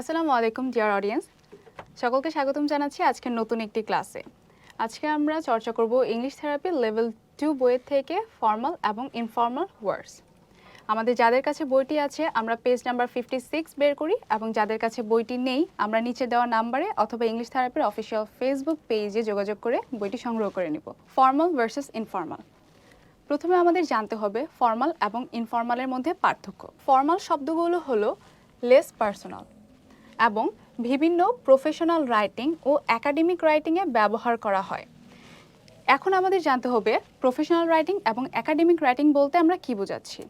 আসসালামু আলাইকুম dear audience সকলকে স্বাগতম জানাচ্ছি আজকের নতুন একটি ক্লাসে। আজকে আমরা চর্চা করব ইংলিশ থেরাপি লেভেল টু বইয়ের থেকে ফর্মাল এবং ইনফর্মাল ওয়ার্ডস আমাদের যাদের কাছে বইটি আছে, আমরা পেজ নাম্বার ফিফটি সিক্স বের করি এবং যাদের কাছে বইটি নেই, আমরা নিচে দেওয়া নাম্বারে অথবা ইংলিশ থেরাপির অফিসিয়াল ফেসবুক পেজে যোগাযোগ করে বইটি সংগ্রহ করে নিব। ফর্মাল ভার্সেস ইনফর্মাল প্রথমে আমাদের জানতে হবে ফর্মাল এবং ইনফর্মালের মধ্যে পার্থক্য। ফর্মাল শব্দগুলো হলো লেস পার্সোনাল এবং বিভিন্ন প্রফেশনাল রাইটিং ও একাডেমিক রাইটিংয়ে ব্যবহার করা হয়। এখন আমাদের জানতে হবে প্রফেশনাল রাইটিং এবং একাডেমিক রাইটিং বলতে আমরা কি বোঝাচ্ছি?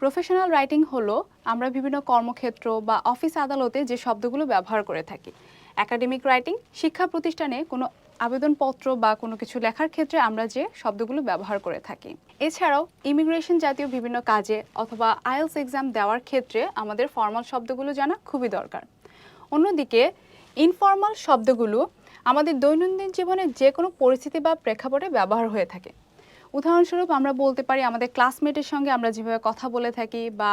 প্রফেশনাল রাইটিং হলো আমরা বিভিন্ন কর্মক্ষেত্র বা অফিস আদালতে যে শব্দগুলো ব্যবহার করে থাকি। একাডেমিক রাইটিং শিক্ষা প্রতিষ্ঠানে কোনো আবেদনপত্র বা কোনো কিছু লেখার ক্ষেত্রে আমরা যে শব্দগুলো ব্যবহার করে থাকি। এছাড়াও ইমিগ্রেশন জাতীয় বিভিন্ন কাজে অথবা আইএলস এক্সাম দেওয়ার ক্ষেত্রে আমাদের ফর্মাল শব্দগুলো জানা খুবই দরকার। অন্যদিকে ইনফর্মাল শব্দগুলো আমাদের দৈনন্দিন জীবনে যে কোনো পরিস্থিতি বা প্রেক্ষাপটে ব্যবহার হয়ে থাকে। উদাহরণস্বরূপ আমরা বলতে পারি, আমাদের ক্লাসমেটের সঙ্গে আমরা যেভাবে কথা বলে থাকি বা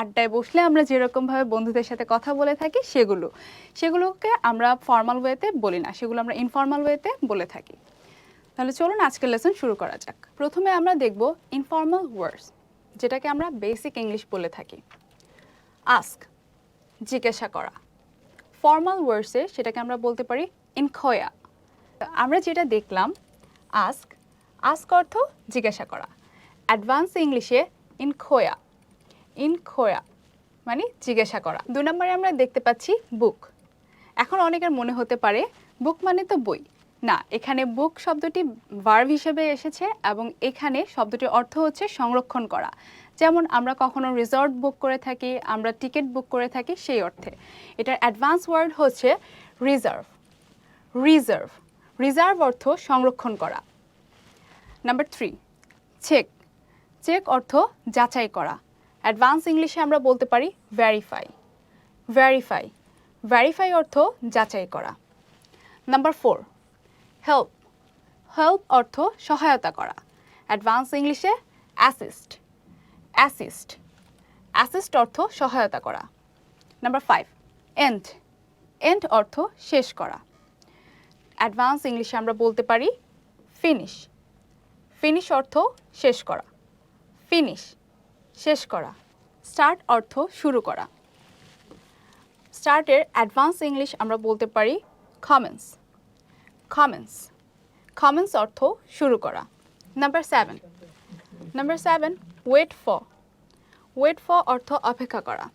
আড্ডায় বসলে আমরা যেরকমভাবে বন্ধুদের সাথে কথা বলে থাকি, সেগুলো। সেগুলোকে আমরা ফর্মাল ওয়েতে বলি না, সেগুলো আমরা ইনফর্মাল ওয়েতে বলে থাকি। তাহলে চলুন আজকের লেসন শুরু করা যাক। প্রথমে আমরা দেখব ইনফর্মাল ওয়ার্ডস যেটাকে আমরা বেসিক ইংলিশ বলে থাকি। আস্ক জিজ্ঞাসা করা। ফর্মাল ওয়ার্ডসে সেটাকে আমরা বলতে পারি ইনখয়া আমরা যেটা দেখলাম আস্ক আস্ক অর্থ জিজ্ঞাসা করা। অ্যাডভান্স ইংলিশে ইনখোয়া ইনখোয়া মানে জিজ্ঞাসা করা। দু নম্বরে আমরা দেখতে পাচ্ছি বুক এখন অনেকের মনে হতে পারে বুক মানে তো বই। না, এখানে বুক শব্দটি ভার্ভ হিসেবে এসেছে এবং এখানে শব্দটির অর্থ হচ্ছে সংরক্ষণ করা। যেমন আমরা কখনো রিসর্ট বুক করে থাকি, আমরা টিকিট বুক করে থাকি সেই অর্থে। এটার অ্যাডভান্স ওয়ার্ড হচ্ছে রিজার্ভ রিজার্ভ রিজার্ভ অর্থ সংরক্ষণ করা। নাম্বার থ্রি চেক চেক অর্থ যাচাই করা। অ্যাডভান্স ইংলিশে আমরা বলতে পারি ভ্যারিফাই ভ্যারিফাই ভ্যারিফাই অর্থ যাচাই করা। নাম্বার ফোর হেল্প হেল্প অর্থ সহায়তা করা। অ্যাডভান্স ইংলিশে অ্যাসিস্ট অ্যাসিস্ট অ্যাসিস্ট অর্থ সহায়তা করা। নাম্বার ফাইভ এন্ড এন্ড অর্থ শেষ করা। অ্যাডভান্স ইংলিশে আমরা বলতে পারি ফিনিশ ফিনিশ অর্থ শেষ করা। ফিনিশ শেষ করা। স্টার্ট অর্থ শুরু করা। স্টার্টের অ্যাডভান্স ইংলিশ আমরা বলতে পারি কমেন্স কমেন্স কমেন্স অর্থ শুরু করা। Number seven number seven wait for wait for অর্থ অপেক্ষা করা।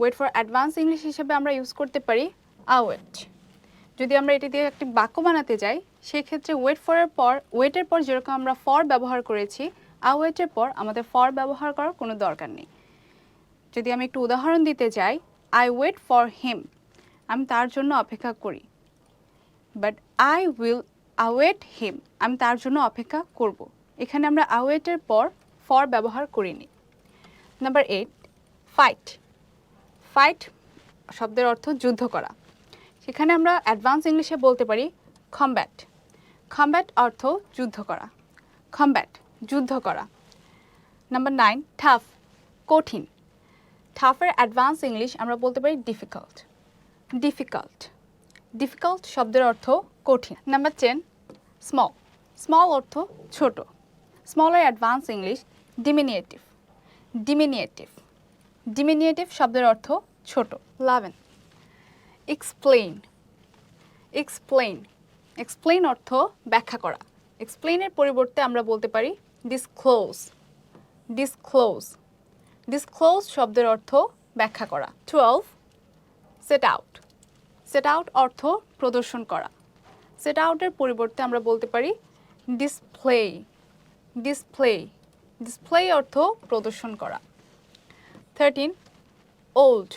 ওয়েট ফর অ্যাডভান্স ইংলিশ হিসেবে আমরা ইউজ করতে পারি আওয়েট যদি আমরা এটি দিয়ে একটি বাক্য বানাতে যাই, সেক্ষেত্রে ওয়েট ফরের পর ওয়েটের পর যেরকম আমরা ফর ব্যবহার করেছি আওয়েটের পর আমাদের ফর ব্যবহার করার কোনো দরকার নেই। যদি আমি একটু উদাহরণ দিতে যাই আই ওয়েট ফর হিম আমি তার জন্য অপেক্ষা করি। But I will await him আমি তার জন্য অপেক্ষা করব। এখানে আমরা আওয়েটের পর ফর ব্যবহার করিনি। নাম্বার এইট ফাইট ফাইট শব্দের অর্থ যুদ্ধ করা। সেখানে আমরা অ্যাডভান্স ইংলিশে বলতে পারি কমব্যাট কমব্যাট অর্থ যুদ্ধ করা। কমব্যাট যুদ্ধ করা। নাম্বার নাইন টাফ কঠিন। টাফের অ্যাডভান্স ইংলিশ আমরা বলতে পারি ডিফিকাল্ট ডিফিকাল্ট ডিফিকাল্ট শব্দের অর্থ কঠিন। নাম্বার টেন স্মল স্মল অর্থ ছোট। স্মলের advance English diminutive diminutive diminutive শব্দের অর্থ ছোট। লাভেন এক্সপ্লেইন এক্সপ্লেইন এক্সপ্লেইন অর্থ ব্যাখ্যা করা। এক্সপ্লেইনের পরিবর্তে আমরা বলতে পারি ডিসক্লোজ ডিসক্লোজ ডিসক্লোজ শব্দের অর্থ ব্যাখ্যা করা। Twelve set out set out অর্থ প্রদর্শন করা। সেট আউটের পরিবর্তে আমরা বলতে পারি ডিসপ্লে ডিসপ্লে ডিসপ্লে অর্থ প্রদর্শন করা। থার্টিন ওল্ড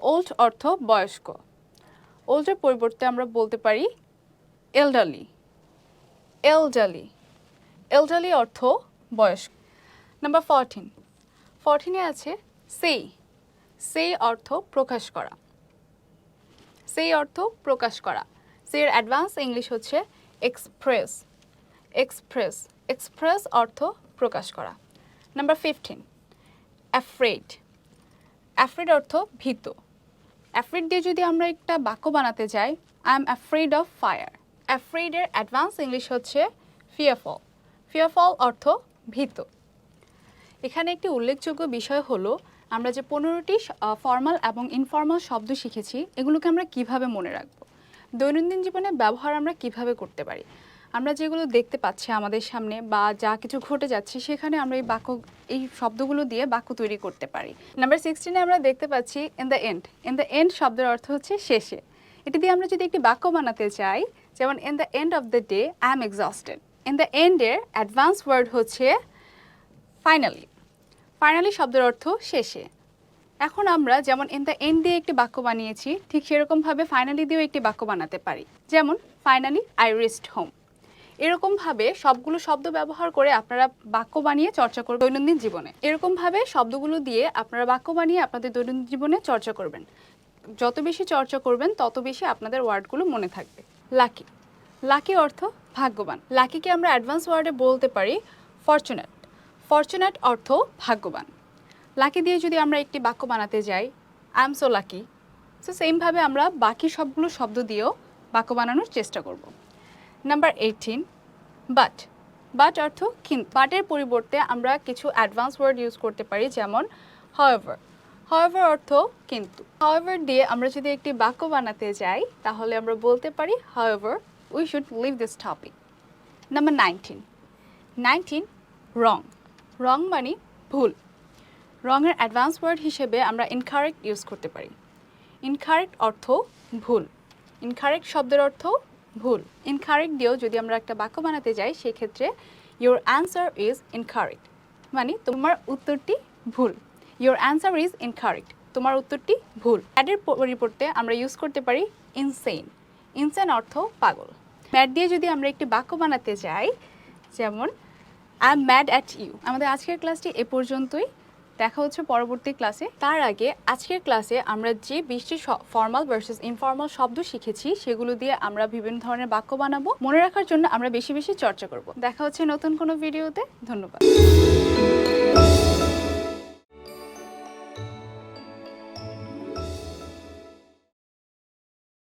ওল্ড অর্থ বয়স্ক। ওল্ডের পরিবর্তে আমরা বলতে পারি এলডালি এলডালি এলডালি অর্থ বয়স্ক। নাম্বার ফরটিন ফরটিনে আছে সেই সেই অর্থ প্রকাশ করা। সেই অর্থ প্রকাশ করা। সেই এর অ্যাডভান্স ইংলিশ হচ্ছে এক্সপ্রেস এক্সপ্রেস এক্সপ্রেস অর্থ প্রকাশ করা। নাম্বার ফিফটিন অ্যাফ্রেড অ্যাফ্রেড অর্থ ভীত। অ্যাফ্রেড দিয়ে যদি আমরা একটা বাক্য বানাতে যাই I am afraid of fire অ্যাফ্রিডের advance English হচ্ছে ফিয়ারফল ফিয়ারফল অর্থ ভীত। এখানে একটি উল্লেখযোগ্য বিষয় হলো আমরা যে পনেরোটি ফর্মাল এবং ইনফর্মাল শব্দ শিখেছি, এগুলোকে আমরা কীভাবে মনে রাখব? দৈনন্দিন জীবনে ব্যবহার আমরা কীভাবে করতে পারি? আমরা যেগুলো দেখতে পাচ্ছি আমাদের সামনে বা যা কিছু ঘটে যাচ্ছে, সেখানে আমরা এই বাক্য, এই শব্দগুলো দিয়ে বাক্য তৈরি করতে পারি। নাম্বার সিক্সটিনে আমরা দেখতে পাচ্ছি in the end in the end শব্দের অর্থ হচ্ছে শেষে। এটি দিয়ে আমরা যদি একটি বাক্য বানাতে চাই, যেমন in the end of the day I am exhausted in the এন্ডের advance word হচ্ছে ফাইনালি ফাইনালি শব্দের অর্থ শেষে। এখন আমরা যেমন ইন দ্য এন্ড দিয়ে একটি বাক্য বানিয়েছি, ঠিক সেরকমভাবে ফাইনালি দিয়েও একটি বাক্য বানাতে পারি। যেমন ফাইনালি আই রেস্ট হোম এরকমভাবে সবগুলো শব্দ ব্যবহার করে আপনারা বাক্য বানিয়ে চর্চা করবেন দৈনন্দিন জীবনে। এরকমভাবে শব্দগুলো দিয়ে আপনারা বাক্য বানিয়ে আপনাদের দৈনন্দিন জীবনে চর্চা করবেন। যত বেশি চর্চা করবেন, তত বেশি আপনাদের ওয়ার্ডগুলো মনে থাকবে। লাকি। লাকি অর্থ ভাগ্যবান। লাকিকে আমরা অ্যাডভান্স ওয়ার্ডে বলতে পারি ফরচুনেট ফরচুনেট অর্থ ভাগ্যবান। লাকি দিয়ে যদি আমরা একটি বাক্য বানাতে যাই I am so lucky so সেমভাবে আমরা বাকি সবগুলো শব্দ দিয়েও বাক্য বানানোর চেষ্টা করব। নাম্বার এইটিন বাট বাট অর্থ কিন্তু বাটের পরিবর্তে আমরা কিছু অ্যাডভান্স ওয়ার্ড ইউজ করতে পারি, যেমন হাওয়েভার হাওয়েভার অর্থ কিন্তু। হাওয়েভার দিয়ে আমরা যদি একটি বাক্য বানাতে যাই, তাহলে আমরা বলতে পারি however we should leave this topic number nineteen nineteen wrong wrong মানে ভুল। রঙের অ্যাডভান্স ওয়ার্ড হিসেবে আমরা ইনকারেক্ট ইউজ করতে পারি। ইনকারেক্ট অর্থ ভুল। ইনকারেক্ট শব্দের অর্থ ভুল। ইনকারেক্ট দিয়েও যদি আমরা একটা বাক্য বানাতে যাই, সেক্ষেত্রে ইওর অ্যান্সার ইজ ইনকারেক্ট মানে তোমার উত্তরটি ভুল। ইওর অ্যান্সার ইজ ইনকারেক্ট তোমার উত্তরটি ভুল। অ্যাডের পরিবর্তে আমরা ইউজ করতে পারি ইনসেইন ইনসেন অর্থ পাগল। ম্যাড দিয়ে যদি আমরা একটি বাক্য বানাতে যাই, যেমন I am mad at you আমাদের আজকের ক্লাসটি এ পর্যন্তই। দেখা হচ্ছে পরবর্তী ক্লাসে। তার আগে আজকের ক্লাসে আমরা যে বিশটি ফর্মাল ভার্সেস ইনফর্মাল শব্দ শিখেছি সেগুলো দিয়ে আমরা বিভিন্ন ধরনের বাক্য বানাবো। মনে রাখার জন্য আমরা বেশি বেশি চর্চা করব। দেখা হচ্ছে নতুন কোনো ভিডিওতে ধন্যবাদ।